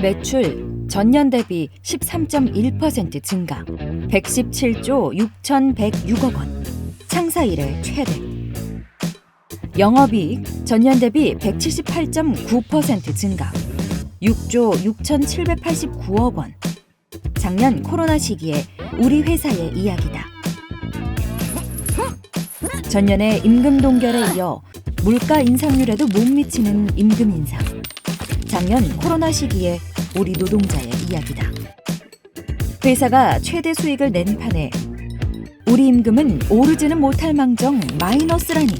매출 전년 대비 13.1% 증가, 117조 6,106억 원, 창사 이래 최대. 영업이익 전년 대비 178.9% 증가, 6조 6,789억 원. 작년 코로나 시기에 우리 회사의 이야기다. 전년에 임금 동결에 이어 물가 인상률에도 못 미치는 임금 인상. 작년 코로나 시기에 우리 노동자의 이야기다. 회사가 최대 수익을 낸 판에 우리 임금은 오르지는 못할 망정 마이너스라니.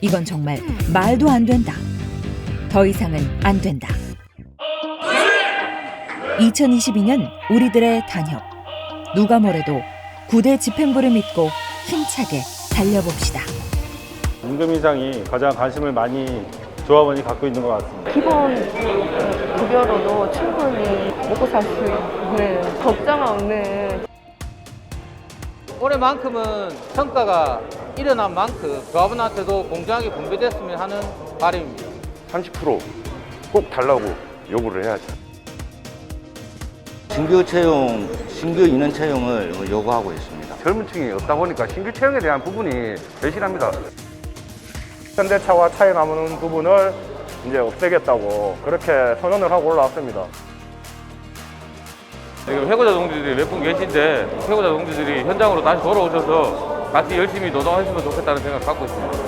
이건 정말 말도 안 된다. 더 이상은 안 된다. 2022년 우리들의 단협. 누가 뭐래도 구대 집행부를 믿고 힘차게 달려봅시다. 임금 인상이 가장 관심을 많이 조합원이 갖고 있는 것 같습니다. 기본 급여로도 충분히 먹고 살 수 있는 걱정 없는 올해만큼은 성과가 일어난 만큼 조합원한테도 공정하게 분배됐으면 하는 바람입니다. 30%꼭 달라고 요구를 해야죠. 신규 채용, 신규 인원 채용을 요구하고 있습니다. 젊은 층이 없다 보니까 신규 채용에 대한 부분이 절실합니다. 현대차와 차이 남는 부분을 이제 없애겠다고 그렇게 선언을 하고 올라왔습니다. 지금 해고자 동지들이 몇 분 계신데 해고자 동지들이 현장으로 다시 돌아오셔서 같이 열심히 노동하시면 좋겠다는 생각 갖고 있습니다.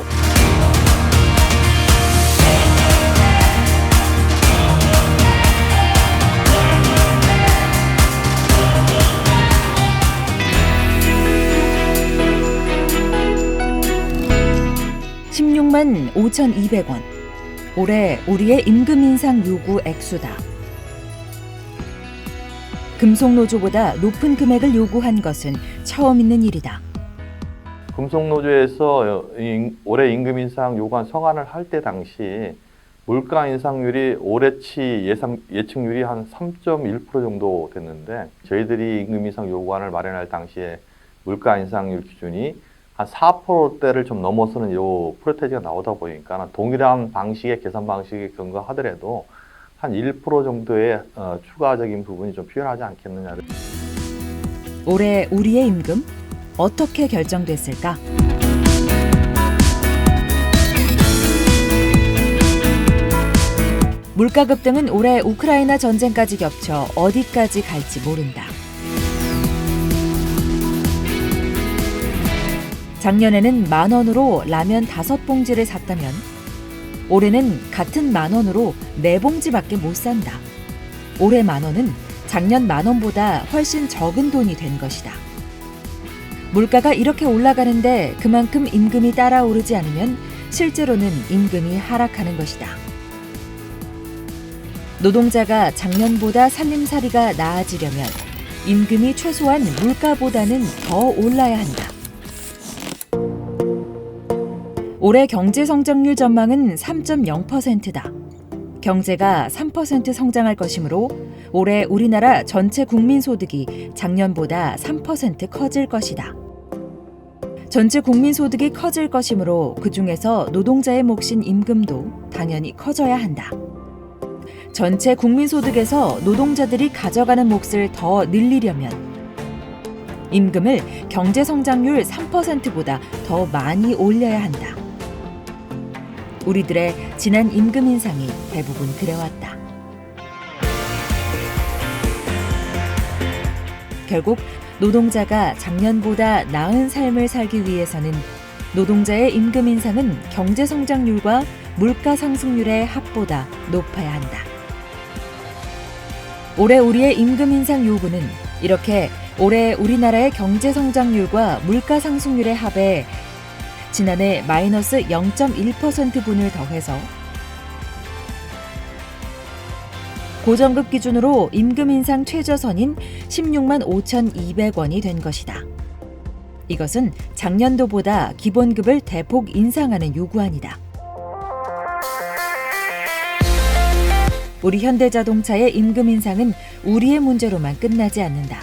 십육만 5,200원. 올해 우리의 임금 인상 요구 액수다. 금속노조보다 높은 금액을 요구한 것은 처음 있는 일이다. 금속노조에서 인- 올해 임금 인상 요구안 성안을 할 때 당시 물가 인상률이 올해치 예상 예측률이 한 3.1% 정도 됐는데 저희들이 임금 인상 요구안을 마련할 당시에 물가 인상률 기준이 한 4%대를 좀 넘어서는 요 프로테지가 나오다 보니까 동일한 방식의 계산 방식에 근거하더라도 한 1% 정도의 어, 추가적인 부분이 좀 필요하지 않겠느냐를 올해 우리의 임금 어떻게 결정됐을까? 물가 급등은 올해 우크라이나 전쟁까지 겹쳐 어디까지 갈지 모른다. 작년에는 만 원으로 라면 다섯 봉지를 샀다면 올해는 같은 만 원으로 네 봉지밖에 못 산다. 올해 만 원은 작년 만 원보다 훨씬 적은 돈이 된 것이다. 물가가 이렇게 올라가는데 그만큼 임금이 따라오르지 않으면 실제로는 임금이 하락하는 것이다. 노동자가 작년보다 살림살이가 나아지려면 임금이 최소한 물가보다는 더 올라야 한다. 올해 경제 성장률 전망은 3.0%다. 경제가 3% 성장할 것이므로 올해 우리나라 전체 국민 소득이 작년보다 3% 커질 것이다. 전체 국민 소득이 커질 것이므로 그 중에서 노동자의 몫인 임금도 당연히 커져야 한다. 전체 국민 소득에서 노동자들이 가져가는 몫을 더 늘리려면 임금을 경제 성장률 3%보다 더 많이 올려야 한다. 우리들의 지난 임금 인상이 대부분 그래왔다. 결국 노동자가 작년보다 나은 삶을 살기 위해서는 노동자의 임금 인상은 경제 성장률과 물가 상승률의 합보다 높아야 한다. 올해 우리의 임금 인상 요구는 이렇게 올해 우리나라의 경제 성장률과 물가 상승률의 합에 지난해 마이너스 0.1% 분을 더해서 고정급 기준으로 임금 인상 최저선인 16만 5,200원이 된 것이다. 이것은 작년도보다 기본급을 대폭 인상하는 요구안이다. 우리 현대자동차의 임금 인상은 우리의 문제로만 끝나지 않는다.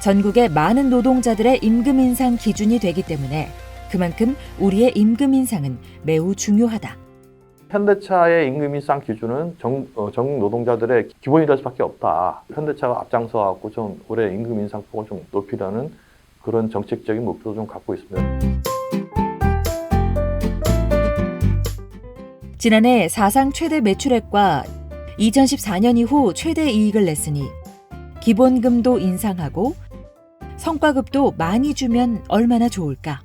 전국의 많은 노동자들의 임금 인상 기준이 되기 때문에 그만큼 우리의 임금 인상은 매우 중요하다. 현대차의 임금 인상 기준은 정, 어, 전국 노동자들의 기본이 될 수밖에 없다. 현대차가 앞장서 갖고 좀 올해 임금 인상폭을 좀 높이라는 그런 정책적인 목표도 좀 갖고 있습니다. 지난해 사상 최대 매출액과 2014년 이후 최대 이익을 냈으니 기본금도 인상하고 성과급도 많이 주면 얼마나 좋을까?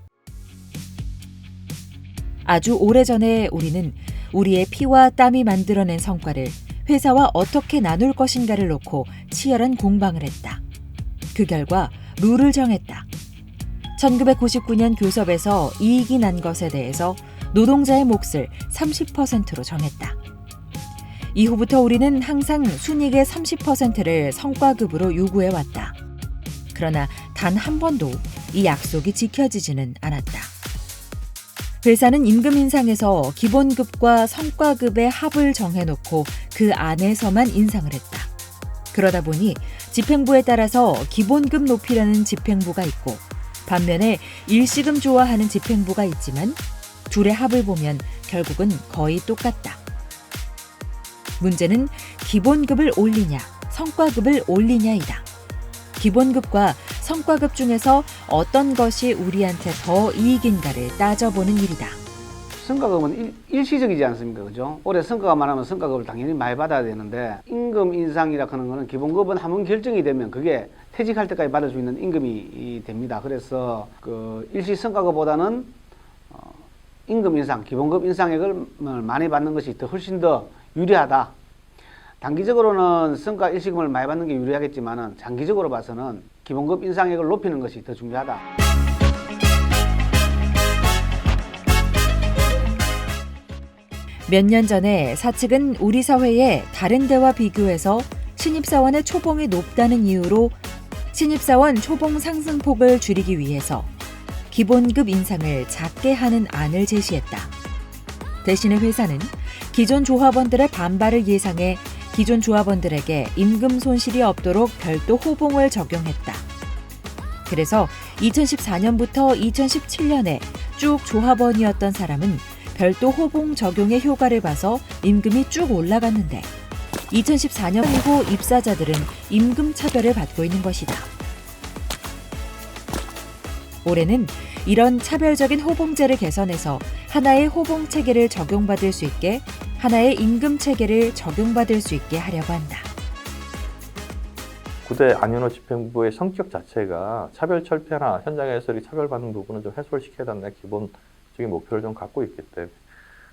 아주 오래전에 우리는 우리의 피와 땀이 만들어낸 성과를 회사와 어떻게 나눌 것인가를 놓고 치열한 공방을 했다. 그 결과 룰을 정했다. 1999년 교섭에서 이익이 난 것에 대해서 노동자의 몫을 30%로 정했다. 이후부터 우리는 항상 순이익의 30%를 성과급으로 요구해 왔다. 그러나 단 한 번도 이 약속이 지켜지지는 않았다. 회사는 임금 인상에서 기본급과 성과급의 합을 정해놓고 그 안에서만 인상을 했다. 그러다 보니 집행부에 따라서 기본급 높이라는 집행부가 있고 반면에 일시금 좋아하는 집행부가 있지만 둘의 합을 보면 결국은 거의 똑같다. 문제는 기본급을 올리냐, 성과급을 올리냐이다. 기본급과 성과급 중에서 어떤 것이 우리한테 더 이익인가를 따져보는 일이다. 성과급은 일, 일시적이지 않습니까? 그죠? 올해 성과가 많으면 성과급을 당연히 많이 받아야 되는데 임금 인상이라 하는 거는 기본급은 한 번 결정이 되면 그게 퇴직할 때까지 받을 수 있는 임금이 이 됩니다. 그래서 그 일시 성과급보다는 어, 임금 인상, 기본급 인상액을 많이 받는 것이 더 훨씬 더 유리하다. 단기적으로는 성과 일시금을 많이 받는 게 유리하겠지만은 장기적으로 봐서는 기본급 인상액을 높이는 것이 더 중요하다. 몇 년 전에 사측은 우리 사회의 다른 데와 비교해서 신입사원의 초봉이 높다는 이유로 신입사원 초봉 상승폭을 줄이기 위해서 기본급 인상을 작게 하는 안을 제시했다. 대신에 회사는 기존 조합원들의 반발을 예상해 기존 조합원들에게 임금 손실이 없도록 별도 호봉을 적용했다. 그래서 2014년부터 2017년에 쭉 조합원이었던 사람은 별도 호봉 적용의 효과를 봐서 임금이 쭉 올라갔는데 2014년 이후 입사자들은 임금 차별을 받고 있는 것이다. 올해는 이런 차별적인 호봉제를 개선해서 하나의 호봉 체계를 적용받을 수 있게 하나의 임금 체계를 적용받을 수 있게 하려고 한다. 구대 안윤호 집행부의 성격 자체가 차별 철폐나 현장에서 이 차별받는 부분을 좀 해소를 시켜야 된다는 기본적인 목표를 좀 갖고 있기 때문에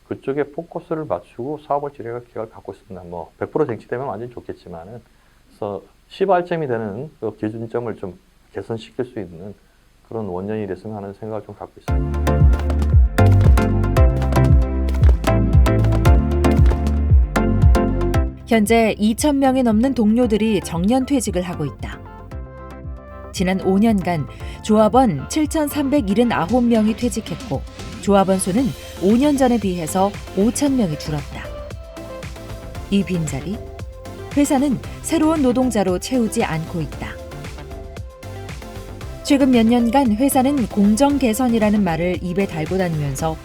그쪽에 포커스를 맞추고 사업을 진행할 기회를 갖고 있습니다. 뭐 100% 쟁취되면 완전 좋겠지만은 그래서 시발점이 되는 그 기준점을 좀 개선시킬 수 있는 그런 원년이 됐으면 하는 생각을 좀 갖고 있습니다. 현재 2,000명이 넘는 동료들이 정년 퇴직을 하고 있다. 지난 5년간 조합원 7,379명이 퇴직했고 조합원 수는 5년 전에 비해서 5,000명이 줄었다. 이 빈자리 회사는 새로운 노동자로 채우지 않고 있다. 최근 몇 년간 회사는 공정 개선이라는 말을 입에 달고 다니면서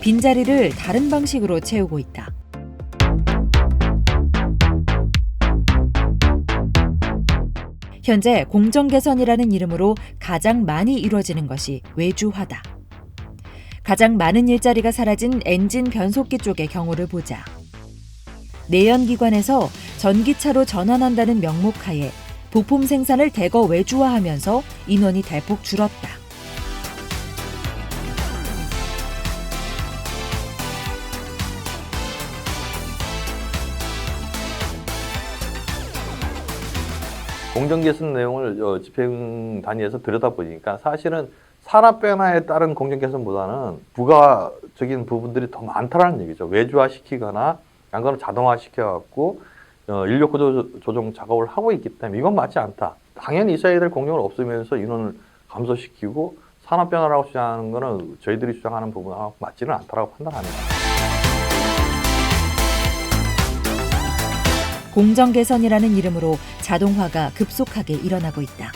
빈자리를 다른 방식으로 채우고 있다. 현재 공정 개선이라는 이름으로 가장 많이 이루어지는 것이 외주화다. 가장 많은 일자리가 사라진 엔진 변속기 쪽의 경우를 보자. 내연기관에서 전기차로 전환한다는 명목하에 부품 생산을 대거 외주화하면서 인원이 대폭 줄었다. 공정 개선 내용을 어, 집행 단위에서 들여다보니까 사실은 산업 변화에 따른 공정 개선보다는 부가적인 부분들이 더 많다라는 얘기죠. 외주화 시키거나 양거는 자동화 시켜갖고 어, 인력 구조 조정 작업을 하고 있기 때문에 이건 맞지 않다. 당연히 있어야 될 공정을 없으면서 인원을 감소시키고 산업 변화라고 주장하는 거는 저희들이 주장하는 부분하고 맞지는 않다라고 판단합니다. 공정 개선이라는 이름으로 자동화가 급속하게 일어나고 있다.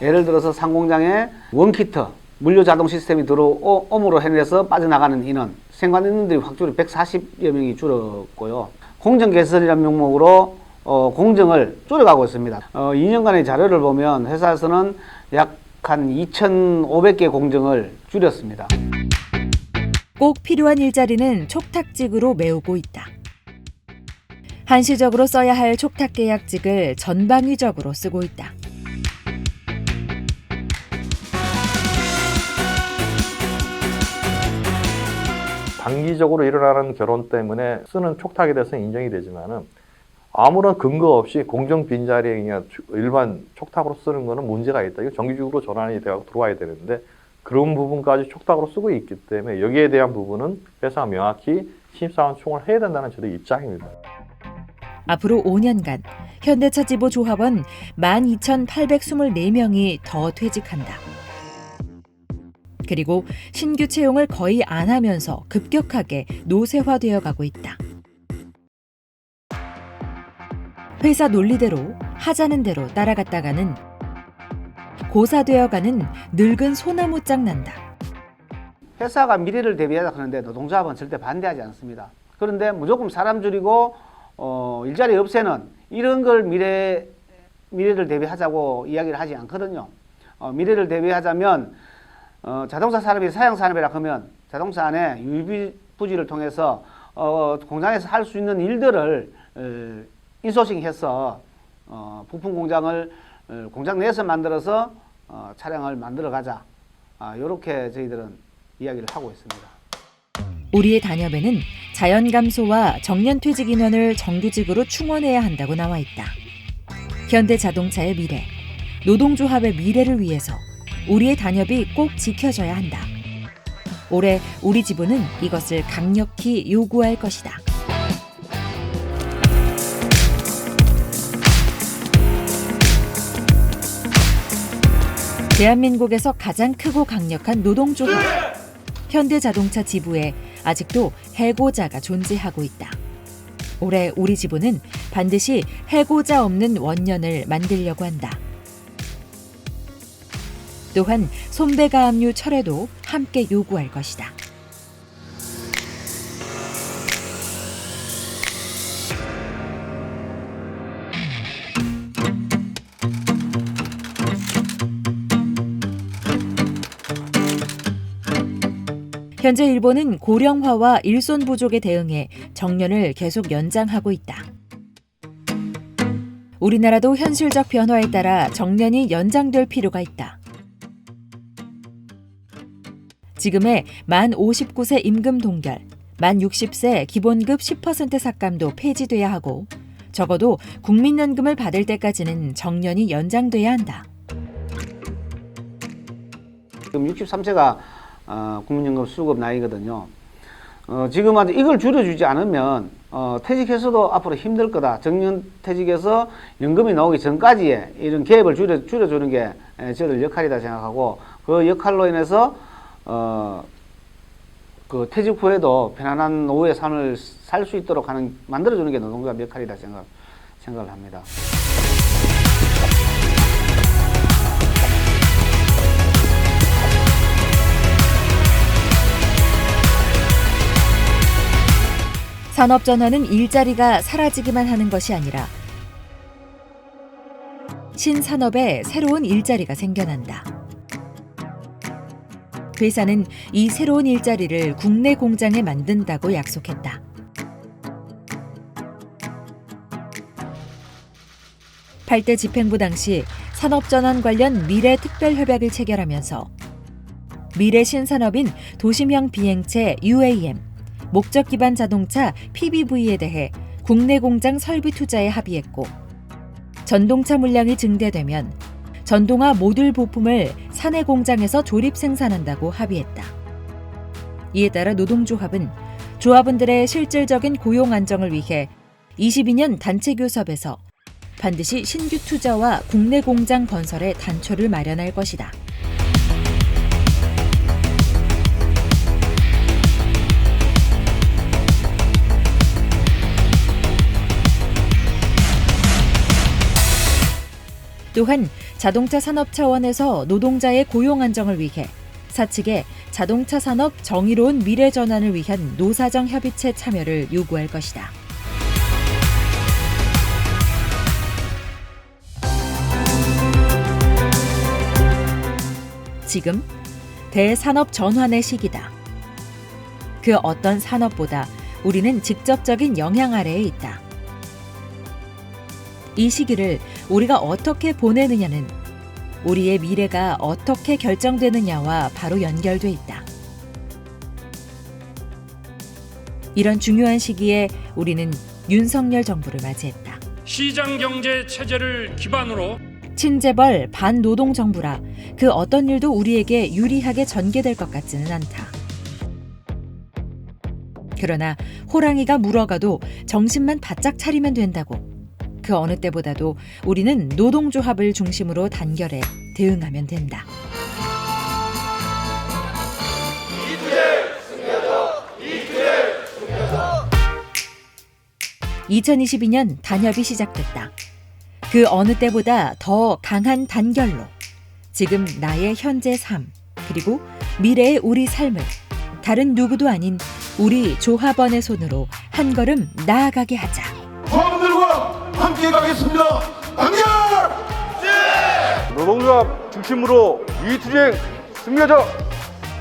예를 들어서 상공장에 원키트 물류 자동 시스템이 들어옴으로 해내서 빠져나가는 인원 생관 인원들이 확 줄어 140여 명이 줄었고요. 공정 개선이라는 명목으로 어, 공정을 줄여가고 있습니다. 어, 2년간의 자료를 보면 회사에서는 약 한 2,500개 공정을 줄였습니다. 꼭 필요한 일자리는 촉탁직으로 메우고 있다. 한시적으로 써야 할 촉탁 계약직을 전방위적으로 쓰고 있다. 단기적으로 일어나는 결혼 때문에 쓰는 촉탁에 대해서는 인정이 되지만은 아무런 근거 없이 공정 빈자리에 그냥 주- 일반 촉탁으로 쓰는 거는 문제가 있다. 이거 정기적으로 전환이 되어 들어와야 되는데 그런 부분까지 촉탁으로 쓰고 있기 때문에 여기에 대한 부분은 회사가 명확히 신입사원 총을 해야 된다는 저도 입장입니다. 앞으로 5년간 현대차 지부 조합원 12,824명이 더 퇴직한다. 그리고 신규 채용을 거의 안 하면서 급격하게 노쇠화되어 가고 있다. 회사 논리대로 하자는 대로 따라갔다가는 고사되어가는 늙은 소나무짱 난다. 회사가 미래를 대비하자 하는데 노동조합은 절대 반대하지 않습니다. 그런데 무조건 사람 줄이고 어, 일자리 없애는 이런 걸 미래 미래를 대비하자고 이야기를 하지 않거든요. 어, 미래를 대비하자면 어, 자동차 산업이 사양 산업이라 하면 자동차 안에 유비 부지를 통해서 어, 공장에서 할 수 있는 일들을 어, 인소싱해서 어, 부품 공장을 어, 공장 내에서 만들어서 어, 차량을 만들어 가자. 아, 이렇게 저희들은 이야기를 하고 있습니다. 우리의 단협에는 자연 감소와 정년 퇴직 인원을 정규직으로 충원해야 한다고 나와 있다. 현대 자동차의 미래, 노동조합의 미래를 위해서 우리의 단협이 꼭 지켜져야 한다. 올해 우리 지부는 이것을 강력히 요구할 것이다. 대한민국에서 가장 크고 강력한 노동조합. 현대자동차 지부에 아직도 해고자가 존재하고 있다. 올해 우리 지부는 반드시 해고자 없는 원년을 만들려고 한다. 또한 손배가 압류 철회도 함께 요구할 것이다. 현재 일본은 고령화와 일손 부족에 대응해 정년을 계속 연장하고 있다. 우리나라도 현실적 변화에 따라 정년이 연장될 필요가 있다. 지금의 만 59세 임금 동결, 만 60세 기본급 10% 삭감도 폐지돼야 하고 적어도 국민연금을 받을 때까지는 정년이 연장돼야 한다. 지금 63세가 어, 국민연금 수급 나이거든요. 어, 지금 아직 이걸 줄여주지 않으면 어, 퇴직해서도 앞으로 힘들 거다. 정년 퇴직해서 연금이 나오기 전까지의 이런 갭을 줄여, 줄여주는 게 에, 저들 역할이다 생각하고 그 역할로 인해서 어, 그 퇴직 후에도 편안한 노후의 삶을 살 수 있도록 하는 만들어주는 게 노동조합 역할이다 생각 생각을 합니다. 산업 전환은 일자리가 사라지기만 하는 것이 아니라 신산업에 새로운 일자리가 생겨난다. 회사는 이 새로운 일자리를 국내 공장에 만든다고 약속했다. 팔대 집행부 당시 산업전환 관련 미래 특별협약을 체결하면서 미래 신산업인 도심형 비행체 UAM, 목적 기반 자동차 PBV에 대해 국내 공장 설비 투자에 합의했고 전동차 물량이 증대되면 전동화 모듈 부품을 사내 공장에서 조립 생산한다고 합의했다. 이에 따라 노동조합은 조합원들의 실질적인 고용 안정을 위해 22년 단체 교섭에서 반드시 신규 투자와 국내 공장 건설에 단초를 마련할 것이다. 또한 자동차 산업 차원에서 노동자의 고용 안정을 위해 사측에 자동차 산업 정의로운 미래 전환을 위한 노사정 협의체 참여를 요구할 것이다. 지금 대산업 전환의 시기다. 그 어떤 산업보다 우리는 직접적인 영향 아래에 있다. 이 시기를 우리가 어떻게 보내느냐는 우리의 미래가 어떻게 결정되느냐와 바로 연결돼 있다. 이런 중요한 시기에 우리는 윤석열 정부를 맞이했다. 시장 경제 체제를 기반으로 친재벌 반노동 정부라 그 어떤 일도 우리에게 유리하게 전개될 것 같지는 않다. 그러나 호랑이가 물어가도 정신만 바짝 차리면 된다고. 그 어느 때보다도 우리는 노동조합을 중심으로 단결해 대응하면 된다. (2022년) 단협이 시작됐다. 그 어느 때보다 더 강한 단결로 지금 나의 현재 삶 그리고 미래의 우리 삶을 다른 누구도 아닌 우리 조합원의 손으로 한 걸음 나아가게 하자. 함께 가겠습니다. 단결! 노동조합 중심으로 이투쟁 승리하자.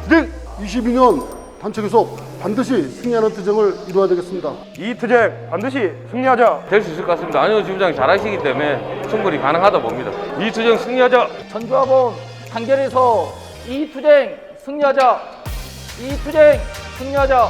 투쟁! 22년 단체 교섭 반드시 승리하는 투쟁을 이루어야 되겠습니다. 이 투쟁 반드시 승리하자. 될 수 있을 것 같습니다. 안효 지부장이 잘하시기 때문에 충분히 가능하다 봅니다. 이 투쟁 승리하자. 전조합원 단결해서 이 투쟁 승리하자. 이 투쟁 승리하자.